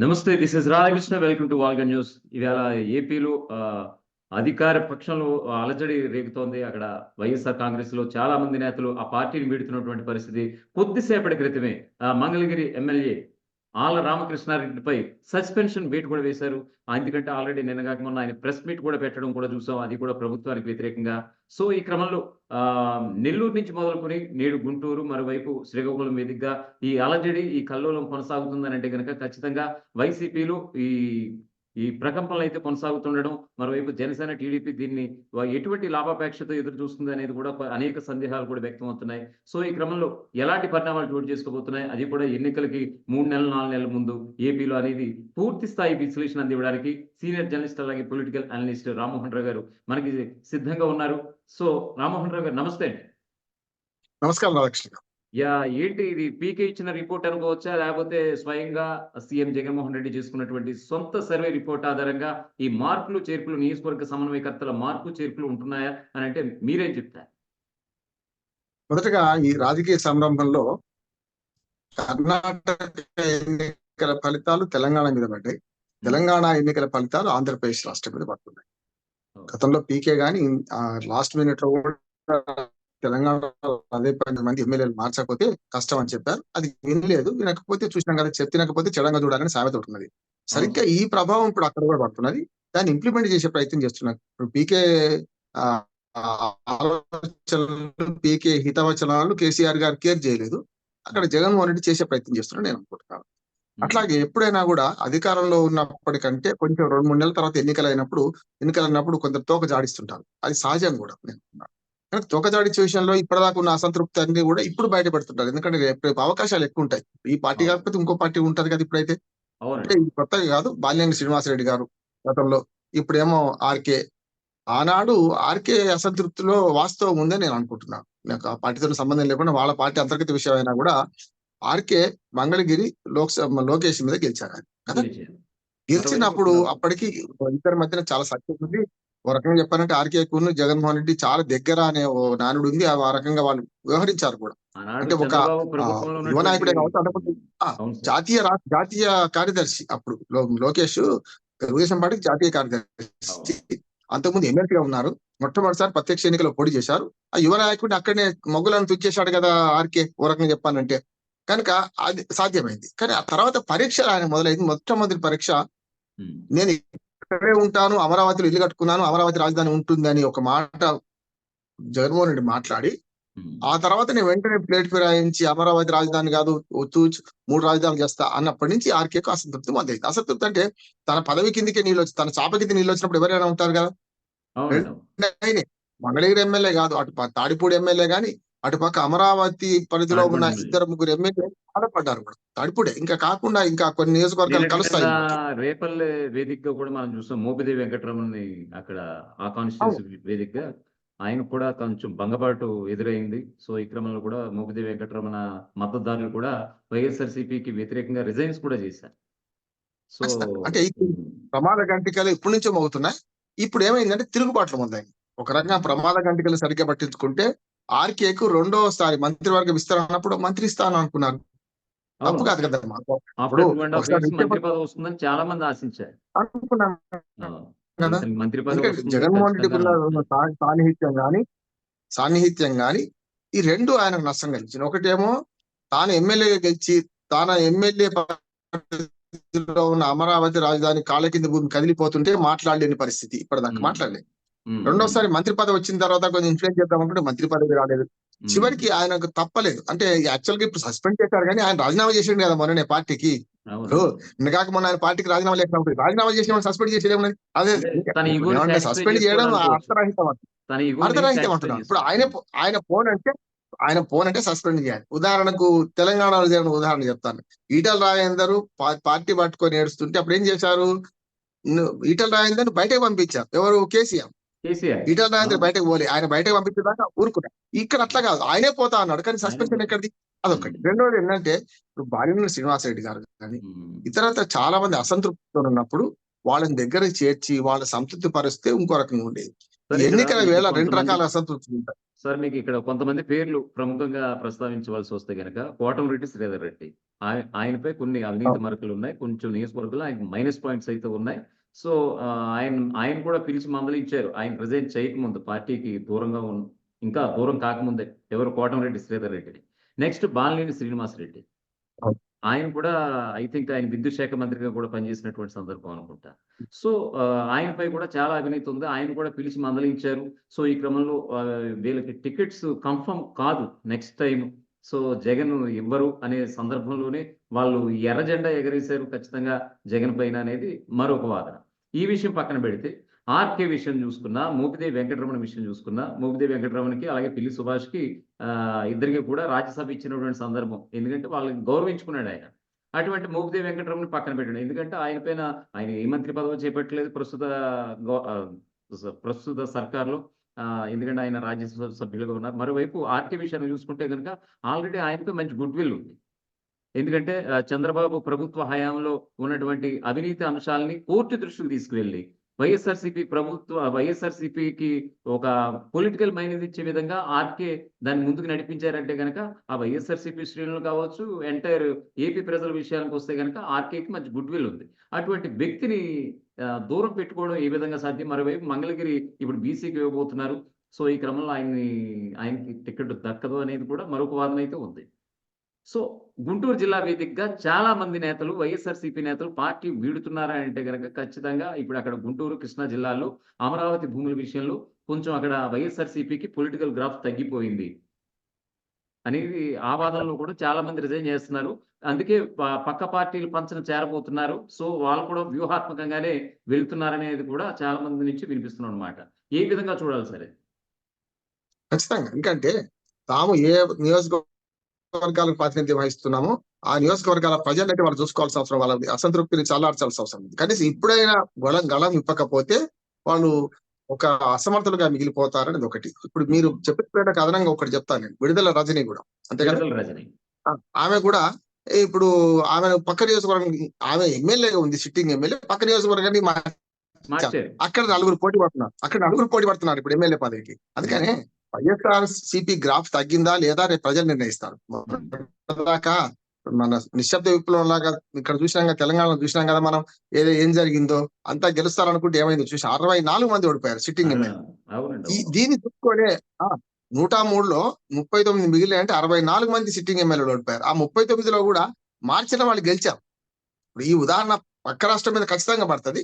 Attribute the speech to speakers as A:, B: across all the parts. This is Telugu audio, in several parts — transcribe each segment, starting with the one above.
A: నమస్తే this is Radhakrishna welcome to వాల్గ news ఇవాళ ఏపీలో ఆ, అధికార పక్షంలో అలజడి రేగుతోంది. అక్కడ వైఎస్ఆర్ కాంగ్రెస్లో చాలా మంది నేతలు ఆ పార్టీని వీడుతున్నటువంటి పరిస్థితి కొద్దిసేపటి క్రితమే. ఆ, మంగళగిరి ఎమ్మెల్యే ఆల రామకృష్ణారెడ్డిపై సస్పెన్షన్ వేట్ కూడా వేశారు. ఎందుకంటే ఆల్రెడీ నిన్న కాక మొన్న ఆయన ప్రెస్ మీట్ కూడా పెట్టడం కూడా చూసాం. అది కూడా ప్రభుత్వానికి వ్యతిరేకంగా. సో ఈ క్రమంలో ఆ నెల్లూరు నుంచి మొదలుకొని నేడు గుంటూరు మరోవైపు శ్రీకాకుళం వేదికగా ఈ అలజడి ఈ కల్లోలం కొనసాగుతుందని అంటే కనుక ఖచ్చితంగా వైసీపీలో ఈ ఈ ప్రకంపనలు అయితే కొనసాగుతుండడం మరోవైపు జనసేన టీడీపీ దీన్ని ఎటువంటి లాభాపేక్షతో ఎదురు చూస్తుంది అనేది కూడా అనేక సందేహాలు కూడా వ్యక్తం అవుతున్నాయి సో ఈ క్రమంలో ఎలాంటి పరిణామాలు చోటు చేసుకోబోతున్నాయి? అది కూడా ఎన్నికలకి మూడు నెలలు నాలుగు నెలల ముందు ఏపీలో అనేది పూర్తి స్థాయి విశ్లేషణ అందివ్వడానికి సీనియర్ జర్నలిస్ట్ అలాగే పొలిటికల్ అనలిస్ట్ రామ్మోహన్ రావు గారు మనకి సిద్ధంగా ఉన్నారు. సో రామ్మోహన్ రావు గారు నమస్తే అండి.
B: నమస్కారం రాధాకృష్ణ గారు.
A: యా ఏంటి ఇది? పీకే ఇచ్చిన రిపోర్ట్ అనుకోవచ్చా? లేకపోతే స్వయంగా సీఎం జగన్మోహన్ రెడ్డి చేసుకున్నటువంటి సొంత సర్వే రిపోర్ట్ ఆధారంగా ఈ మార్పులు చేర్పులు నియోజకవర్గ సమన్వయకర్తల మార్పు చేర్పులు ఉంటున్నాయా అని అంటే మీరేం చెప్తారు?
B: మొదటగా ఈ రాజకీయ సంరంభంలో కర్ణాటక ఎన్నికల ఫలితాలు తెలంగాణ మీద పడ్డాయి. తెలంగాణ ఎన్నికల ఫలితాలు ఆంధ్రప్రదేశ్ రాష్ట్రం మీద పడుతున్నాయి. గతంలో పీకే గాని లాస్ట్ మినిట్లో కూడా తెలంగాణ అదే పది మంది ఎమ్మెల్యేలు మార్చకపోతే కష్టం అని చెప్పారు. అది వినలేదు. వినకపోతే చూసినాం కదా చెప్పినకపోతే చెడంగా చూడాలని సామెత ఉంటున్నది సరిగ్గా ఈ ప్రభావం ఇప్పుడు అక్కడ కూడా పడుతున్నది. దాన్ని ఇంప్లిమెంట్ చేసే ప్రయత్నం చేస్తున్నారు. ఇప్పుడు పీకే ఆలోచనలు పీకే హితవచనాలు కేసీఆర్ గారు కేర్ చేయలేదు. అక్కడ జగన్మోహన్ రెడ్డి చేసే ప్రయత్నం చేస్తున్నారు నేను అనుకుంటున్నాను. అట్లాగే ఎప్పుడైనా కూడా అధికారంలో ఉన్నప్పటికంటే కొంచెం రెండు మూడు నెలల తర్వాత ఎన్నికలు అయినప్పుడు ఎన్నికలు అయినప్పుడు కొంత తోక జాడిస్తుంటారు. అది సహజం కూడా నేను. కానీ తోక జాడించే విషయంలో ఇప్పటిదాకా ఉన్న అసంతృప్తి అన్ని కూడా ఇప్పుడు బయటపెడుతుంటారు. ఎందుకంటే అవకాశాలు ఎక్కువ ఉంటాయి. ఈ పార్టీ కాకపోతే ఇంకో పార్టీ ఉంటది కదా ఇప్పుడైతే? అంటే ఇది కొత్తగా కాదు. బాల్యంగి శ్రీనివాసరెడ్డి గారు గతంలో ఇప్పుడేమో ఆర్కే. ఆనాడు ఆర్కే అసంతృప్తిలో వాస్తవం ఉందని నేను అనుకుంటున్నాను నాకు ఆ పార్టీతో సంబంధం లేకుండా వాళ్ళ పార్టీ అంతర్గత విషయం అయినా కూడా ఆర్కే మంగళగిరి లోక్సభ లోకేష్ మీద గెలిచారు కదా. గెలిచినప్పుడు అప్పటికి ఇద్దరి మధ్యన చాలా సత్యం ఉంది. ఓ రకంగా చెప్పాలంటే ఆర్కే కును జగన్మోహన్ రెడ్డి చాలా దగ్గర అనే ఓ నానుడు ఉంది ఆ రకంగా వాళ్ళు వ్యవహరించారు కూడా. అంటే ఒక, యువ నాయకుడే కావచ్చు. జాతీయ జాతీయ కార్యదర్శి అప్పుడు లోకేష్ తెలుగుదేశం పార్టీకి జాతీయ కార్యదర్శి. అంతకుముందు ఎమ్మెల్యేగా ఉన్నారు. మొట్టమొదటిసారి ప్రత్యక్ష ఎన్నికలో పోటీ చేశారు. ఆ యువ నాయకుడిని అక్కడనే మొగ్గులను తుచ్చేశాడు కదా ఆర్కే ఓ రకంగా చెప్పానంటే కనుక అది సాధ్యమైంది. కానీ ఆ తర్వాత పరీక్ష ఆయన మొదలైంది. మొట్టమొదటి పరీక్ష. నేను ఇక్కడే ఉంటాను అమరావతిలో ఇల్లు కట్టుకున్నాను అమరావతి రాజధాని ఉంటుందని ఒక మాట జగన్మోహన్ రెడ్డి మాట్లాడి. ఆ తర్వాత నేను వెంటనే ప్లేట్ ఫిరాయించి అమరావతి రాజధాని కాదు తూచ్ మూడు రాజధానులు చేస్తా అన్నప్పటి నుంచి ఆర్కేకు అసంతృప్తి మొదలైంది. అసంతృప్తి అంటే తన పదవి కిందికే నీళ్ళు వచ్చి తన చాప కింద నీళ్ళు వచ్చినప్పుడు ఎవరైనా ఉంటారు కదా? మంగళగిరి ఎమ్మెల్యే కాదు అటు తాడిపూడి ఎమ్మెల్యే గాని అటు పక్క అమరావతి పరిధిలో ఉన్న ఇద్దరు ముగ్గురు ఎమ్మెల్యే బాధపడ్డారు కూడా. తాడిపూడే. ఇంకా కాకుండా ఇంకా కొన్ని నియోజకవర్గాలు కలుస్తాయి.
A: రేపల్లె వేదికగా కూడా మనం చూస్తాం. మోపిదేవి వెంకటరమణని అక్కడ ఆ కాన్స్టిట్యూన్సీ వేదికగా. ఆయన కూడా కొంచెం భంగపాటు ఎదురైంది. సో ఈ క్రమంలో కూడా మోపిదేవి వెంకటరమణ మద్దతుదారులు కూడా వైఎస్ఆర్సీపీకి వ్యతిరేకంగా రిజైన్స్ కూడా చేశారు. సో.
B: అంటే ప్రమాద గంటికలు ఇప్పటి నుంచో మోగుతున్నాయి. ఇప్పుడు ఏమైందంటే తిరుగుబాట్లు మొదలైంది ఒక రకంగా ప్రమాద గంటికలు సరిగ్గా పట్టించుకుంటే ఆర్కేకు రెండోసారి మంత్రివర్గ విస్తరణ అన్నప్పుడు మంత్రి స్థానం అనుకున్నారు. తప్పు కాదు కదా
A: పదవి వస్తుందని చాలా మంది ఆశించారు. మంత్రి
B: జగన్మోహన్ రెడ్డి సాన్నిహిత్యం గాని సాన్నిహిత్యం గాని ఈ రెండు ఆయనకు నష్టం కలిగించింది. ఒకటేమో తాను ఎమ్మెల్యేగా గెలిచి తాను ఎమ్మెల్యే ఉన్న అమరావతి రాజధాని కాళ్ళ కింద భూమి కదిలిపోతుంటే మాట్లాడలేని పరిస్థితి. ఇప్పటిదాకా. మాట్లాడలేదు. రెండోసారి మంత్రి పదవి వచ్చిన తర్వాత కొంచెం ఇన్ఫ్లుయెన్స్ చేద్దాం అనుకుంటే మంత్రి పదవి రాలేదు. చివరికి ఆయనకు తప్పలేదు. అంటే యాక్చువల్గా ఇప్పుడు సస్పెండ్ చేశారు కానీ ఆయన రాజీనామా చేసిండు కదా మొన్ననే పార్టీకి. కాక మొన్న ఆయన పార్టీకి రాజీనామా లేకపోతే రాజీనామా చేసిన సస్పెండ్ చేసేది అదే సస్పెండ్ చేయడం అర్థరహితం అంట. అర్థరహితం అంటున్నాను. ఇప్పుడు ఆయన ఆయన ఫోన్ అంటే ఆయన ఫోన్ అంటే సస్పెండ్ చేయాలి. ఉదాహరణకు తెలంగాణలో జరిగిన ఉదాహరణ చెప్తాను. ఈటల రాజేందర్ పార్టీ పట్టుకొని ఏడుస్తుంటే అప్పుడు ఏం చేశారు? ఈటల రాజేందర్ బయటకు పంపించారు. ఎవరు? కేసీఆర్. ఈటల రాజేందర్. బయటకు పోలే. ఆయన బయటకు పంపించేదాకా ఊరుకున్నారు ఇక్కడ అట్లా కాదు. ఆయనే పోతా అన్నాడు కానీ సస్పెన్షన్ ఎక్కడిది? అదొకటి రెండోది ఏంటంటే ఇప్పుడు బాలినేని శ్రీనివాసరెడ్డి గారు కానీ
A: ఉమ్,
B: ఇతరత చాలా మంది అసంతృప్తితో ఉన్నప్పుడు వాళ్ళని దగ్గరికి చేర్చి వాళ్ళ సంతృప్తి పరిస్తే ఇంకో రకంగా ఉండేది. ఎన్నికల వేళ రెండు రకాల అసంతృప్తులు ఉంటాయి.
A: సార్ మీకు ఇక్కడ కొంతమంది పేర్లు ప్రముఖంగా ప్రస్తావించవలసి వస్తే గనక కోటంరెడ్డి శ్రీధర్ రెడ్డి. ఆయ- ఆయనపై కొన్ని అవినీతి మరకలు ఉన్నాయి కొంచెం నియోజకవర్గంలో ఆయన మైనస్ పాయింట్స్ అయితే ఉన్నాయి. సో ఆయన ఆయన కూడా పిలిచి మందలించారు ఆయన ప్రజెంట్ చేయకముందు పార్టీకి దూరంగా ఉన్న ఇంకా దూరం కాకముందే ఎవరు కోటంరెడ్డి శ్రీధర్ రెడ్డిని. నెక్స్ట్ బాలినేని శ్రీనివాస్ రెడ్డి.
B: అవును.
A: ఆయన కూడా ఐ థింక్ ఆయన విద్యుత్ శాఖ మంత్రిగా కూడా పనిచేసినటువంటి సందర్భం అనుకుంటా. సో ఆయనపై కూడా చాలా అవినీతి ఉంది. ఆయన కూడా పిలిచి మందలించారు సో ఈ క్రమంలో వీళ్ళకి టికెట్స్ కన్ఫర్మ్ కాదు. నెక్స్ట్ టైం సో జగన్ ఇవ్వరు అనే సందర్భంలోనే వాళ్ళు ఎర్ర జెండా ఎగరేశారు ఖచ్చితంగా జగన్ పైన అనేది మరొక వాదన ఈ విషయం పక్కన పెడితే ఆర్కే విషయం చూసుకున్నా మోపిదేవి వెంకటరమణ విషయం చూసుకున్నా మోపిదేవి వెంకటరమణకి అలాగే పిల్లి సుభాష్కి ఇద్దరికి కూడా రాజ్యసభ ఇచ్చినటువంటి సందర్భం. ఎందుకంటే వాళ్ళని గౌరవించుకున్నాడు ఆయన. అటువంటి మోపిదేవి వెంకటరమణ పక్కన పెట్టాడు. ఎందుకంటే ఆయన పైన ఆయన ఏ మంత్రి పదవి చేపట్టలేదు ప్రస్తుత గో- ప్రస్తుత సర్కార్లో. ఎందుకంటే ఆయన రాజ్యసభ సభ్యులుగా ఉన్నారు. మరోవైపు ఆర్కే విషయాన్ని చూసుకుంటే కనుక ఆల్రెడీ ఆయనకు మంచి గుడ్ విల్ ఉంది. ఎందుకంటే చంద్రబాబు ప్రభుత్వ హయాంలో ఉన్నటువంటి అవినీతి అంశాలని కోర్టు దృష్టికి తీసుకువెళ్ళి వైఎస్ఆర్సిపి ప్రభుత్వ వైఎస్ఆర్సిపికి ఒక పొలిటికల్ మైనస్ ఇచ్చే విధంగా ఆర్కే దాన్ని ముందుకు నడిపించారంటే కనుక ఆ వైఎస్ఆర్సిపి శ్రేణులు కావచ్చు ఎంటైర్ ఏపీ ప్రజల విషయానికి వస్తే కనుక ఆర్కేకి మంచి గుడ్ విల్ ఉంది. అటువంటి వ్యక్తిని దూరం పెట్టుకోవడం ఏ విధంగా సాధ్యం? మరోవైపు మంగళగిరి ఇప్పుడు బీసీకి ఇవ్వబోతున్నారు. సో ఈ క్రమంలో ఆయన్ని ఆయనకి టికెట్ దక్కదు అనేది కూడా మరొక వాదన అయితే ఉంది. సో గుంటూరు జిల్లా వేదికగా చాలా మంది నేతలు వైఎస్ఆర్సీపీ నేతలు పార్టీ వీడుతున్నారా అంటే కనుక ఖచ్చితంగా ఇప్పుడు అక్కడ గుంటూరు కృష్ణా జిల్లాలో అమరావతి భూముల విషయంలో కొంచెం అక్కడ వైఎస్ఆర్సీపీకి పొలిటికల్ గ్రాఫ్ తగ్గిపోయింది. అనేది ఆ వాదనలో కూడా చాలా మంది రిజైన్ చేస్తున్నారు. అందుకే పక్క పార్టీలు పంచన చేరబోతున్నారు. సో వాళ్ళు కూడా వ్యూహాత్మకంగానే వెళ్తున్నారనేది కూడా చాలా మంది నుంచి వినిపిస్తున్నాం అనమాట ఏ విధంగా చూడాలి సరే?
B: ఖచ్చితంగా. ఎందుకంటే తాము ఏ నియోజకవర్గాలకు ప్రాతినిధ్యం వహిస్తున్నామో ఆ నియోజకవర్గాల ప్రజలైతే వాళ్ళు చూసుకోవాల్సిన అవసరం వాళ్ళ అసంతృప్తిని చల్లార్చాల్సిన అవసరం ఉంది. కనీసం ఇప్పుడైనా గళం గళం ఇప్పకపోతే వాళ్ళు ఒక అసమర్థులుగా మిగిలిపోతారనేది ఒకటి ఇప్పుడు మీరు చెప్పినట్టు అదనంగా ఒకటి చెప్తాను నేను. విడుదల రజని కూడా. అంతే కదా? ఆమె కూడా ఇప్పుడు ఆమె పక్క నియోజకవర్గం ఆమె ఎమ్మెల్యేగా ఉంది సిట్టింగ్ ఎమ్మెల్యే. పక్క నియోజకవర్గాన్ని అక్కడ నలుగురు పోటీ పడుతున్నారు. అక్కడ నలుగురు పోటీ పడుతున్నారు ఇప్పుడు ఎమ్మెల్యే పదవికి. అందుకనే వైఎస్ఆర్ సిపి గ్రాఫ్ తగ్గిందా లేదా రేపు ప్రజలు నిర్ణయిస్తారు. దాకా మన నిశ్శబ్ద విప్లవం లాగా ఇక్కడ చూసినాం కదా తెలంగాణలో చూసినాం కదా మనం ఏదో ఏం జరిగిందో అంతా గెలుస్తారనుకుంటే ఏమైందో చూసి అరవై నాలుగు మంది ఓడిపోయారు సిట్టింగ్ ఎమ్మెల్యే. దీన్ని చూసుకొని నూట మూడులో ముప్పై తొమ్మిది మిగిలి అంటే అరవై నాలుగు మంది సిట్టింగ్ ఎమ్మెల్యేలు ఓడిపోయారు. ఆ ముప్పై తొమ్మిదిలో కూడా మార్చిన వాళ్ళు గెలిచారు ఇప్పుడు ఈ ఉదాహరణ పక్క రాష్ట్రం మీద ఖచ్చితంగా పడుతుంది.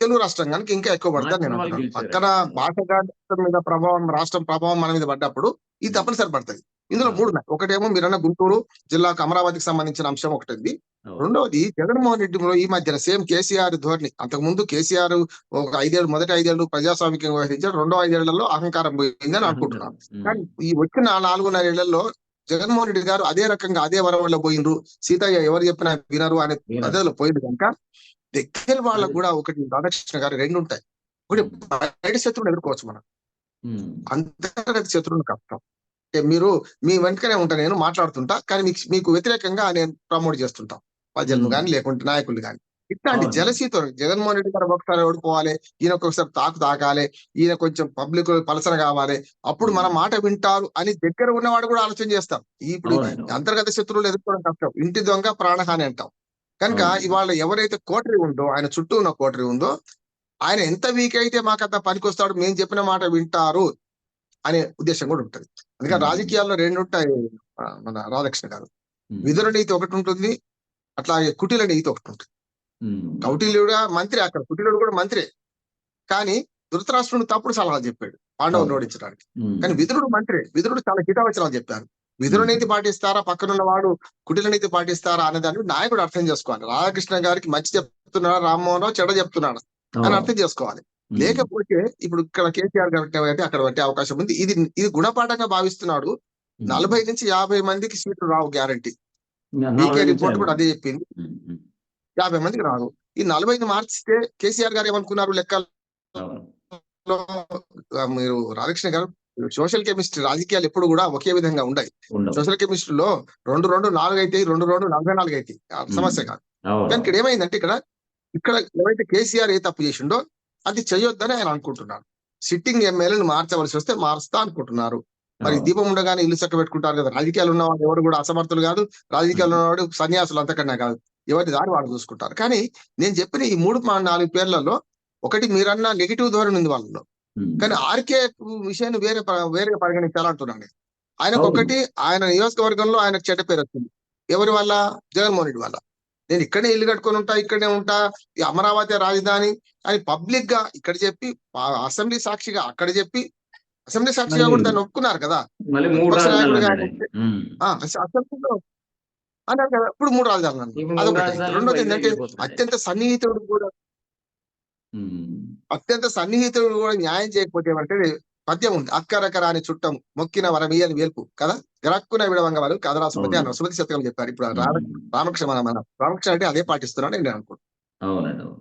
B: తెలుగు రాష్ట్రం కనుక ఇంకా ఎక్కువ పడుతుంది నేను. పక్కన భాష మీద ప్రభావం రాష్ట్రం ప్రభావం మన మీద పడ్డప్పుడు ఇది తప్పనిసరి పడుతుంది. ఇందులో మూడు ఉన్నాయి. ఒకటేమో మీరన్న గుంటూరు జిల్లాకు అమరావతికి సంబంధించిన అంశం ఒకటి ఉంది. రెండవది జగన్మోహన్ రెడ్డిలో ఈ మధ్యన సేమ్ కేసీఆర్ ధోరణి అంతకు ముందు కేసీఆర్ ఒక ఐదేళ్ళు మొదటి ఐదేళ్ళు ప్రజాస్వామికంగా వ్యవహరించారు రెండో ఐదేళ్ళలో అహంకారం పోయిందని అనుకుంటున్నాను. కానీ ఈ వచ్చిన నాలుగున్నర ఏళ్ళలో జగన్మోహన్ రెడ్డి గారు అదే రకంగా అదే వరంలో పోయిండ్రు. సీతయ్య ఎవరు చెప్పినా వినరు అనే. పద్ధతిలో పోయింది కనుక దగ్గర వాళ్ళకు కూడా ఒకటి రాధాకృష్ణ గారు రెండు ఉంటాయి. ఒకటి బయట శత్రువుని ఎదుర్కోవచ్చు మనం. అంతర్గత శత్రువుని కష్టం మీరు మీ వెంటనే ఉంటా నేను మాట్లాడుతుంటా కానీ మీకు మీకు వ్యతిరేకంగా నేను ప్రమోట్ చేస్తుంటా ప్రజలను. కానీ లేకుంటే నాయకులు కానీ ఇట్లాంటి. జలసీతో జగన్మోహన్ రెడ్డి గారు ఒకసారి ఓడిపోవాలి ఈయన ఒకసారి తాకు తాకాలి ఈయన కొంచెం పబ్లిక్ పలసన కావాలి అప్పుడు మన. మాట వింటారు అని దగ్గర ఉన్నవాడు కూడా ఆలోచన చేస్తాం ఇప్పుడు. అంతర్గత శత్రువులు ఎదుర్కోవడం కష్టం ఇంటి దొంగ ప్రాణహాని అంటాం కనుక. ఇవాళ ఎవరైతే కోటరీ ఉందో ఆయన చుట్టూ ఉన్న కోటరీ ఉందో ఆయన ఎంత వీక్ అయితే మాకంత పనికొస్తాడు మేము చెప్పిన మాట వింటారు అనే ఉద్దేశం కూడా ఉంటుంది అందుకని. రాజకీయాల్లో రెండు ఉంటాయి మన రాధాకృష్ణ గారు. విదుర నీతి ఒకటి ఉంటుంది అట్లాగే కుటిల నీతి ఒకటి ఉంటుంది. కౌటిల్యుడు మంత్రి అక్కడ కుటిలుడు కూడా మంత్రే కానీ ధృతరాష్ట్రుడు తప్పుడు సలహా చెప్పాడు పాండవుని. ఓడించడానికి. కానీ విదురుడు మంత్రి విదురుడు చాలా హితవచనాలు చెప్పారు విదురు నీతి పాటిస్తారా పక్కనున్న వాడు కుటిల నీతి పాటిస్తారా అనే దాన్ని నాయకుడు అర్థం చేసుకోవాలి రాధాకృష్ణ గారికి మంచి చెప్తున్నాడా రామ్మోహన్ రావు చెడ చెప్తున్నాడా అని. అర్థం చేసుకోవాలి. లేకపోతే ఇప్పుడు ఇక్కడ కేసీఆర్ గారు అయితే అక్కడ పట్టే అవకాశం ఉంది ఇది ఇది గుణపాఠంగా భావిస్తున్నాడు. నలభై నుంచి యాభై మందికి సీట్లు రావు గ్యారంటీ రిపోర్ట్ కూడా. అదే చెప్పింది. యాభై మందికి రాదు ఈ నలభై మార్చితే కేసీఆర్ గారు ఏమనుకున్నారు. ఆ, మీరు రాధాకృష్ణ గారు సోషల్ కెమిస్ట్రీ రాజకీయాలు ఎప్పుడు కూడా ఒకే విధంగా
A: ఉండవు.
B: సోషల్ కెమిస్ట్రీలో రెండు రెండు నాలుగు అయితే రెండు రెండు నలభై నాలుగు అయితే సమస్య కాదు. కానీ ఇక్కడ ఏమైందంటే ఇక్కడ ఇక్కడ ఎవరైతే కేసీఆర్ ఏ తప్పు చేసిండో అది చేయొద్దని ఆయన అనుకుంటున్నారు సిట్టింగ్ ఎమ్మెల్యేలు మార్చవలసి వస్తే మారుస్తా అనుకుంటున్నారు మరి. దీపం ఉండగానే ఇల్లు చక్క పెట్టుకుంటారు కదా రాజకీయాలు ఉన్నవాడు ఎవరు కూడా అసమర్థులు కాదు రాజకీయాలు ఉన్నవాడు సన్యాసులు అంతకన్నా కాదు ఎవరి దారి వాళ్ళు చూసుకుంటారు కానీ నేను చెప్పిన ఈ మూడు నాలుగు పేర్లలో ఒకటి మీరన్న నెగిటివ్ ధోరణి ఉంది వాళ్ళలో. కానీ ఆర్కే విషయాన్ని వేరే వేరే పరిగణించాలంటున్నాను నేను. ఆయనకు
A: అవును.
B: ఒకటి ఆయన నియోజకవర్గంలో ఆయనకు చెడ్డ పేరు వచ్చింది ఎవరి వల్ల జగన్మోహన్ రెడ్డి వల్ల నేను ఇక్కడే ఇల్లు కట్టుకొని ఉంటా ఇక్కడే ఉంటా ఈ అమరావతి రాజధాని అని పబ్లిక్గా ఇక్కడ చెప్పి అసెంబ్లీ సాక్షిగా అక్కడ చెప్పి అసెంబ్లీ సాక్షిగా కూడా దాన్ని ఒప్పుకున్నారు కదా. అసెంబ్లీలో అన్నారు కదా ఇప్పుడు మూడు రాజధానులు అదొకటి. రెండోది ఏంటంటే. అత్యంత సన్నిహితుడు కూడా. అత్యంత సన్నిహితుడు కూడా న్యాయం చేయకపోతే ఏమంటే పద్యం ఉంది. అక్కరకర అని చుట్టం మొక్కిన వరమీయని వేల్పు కదా? గరక్కున విడవంగ వాళ్ళు కథరా సుమతి
A: అవును.
B: అన్న సుమతి శతకం చెప్పారు ఇప్పుడు. రామకృష్ణ మన రామకృష్ణ అంటే అదే పాటిస్తున్నాడు నేను అనుకుంటున్నాను
A: అవునండి అవును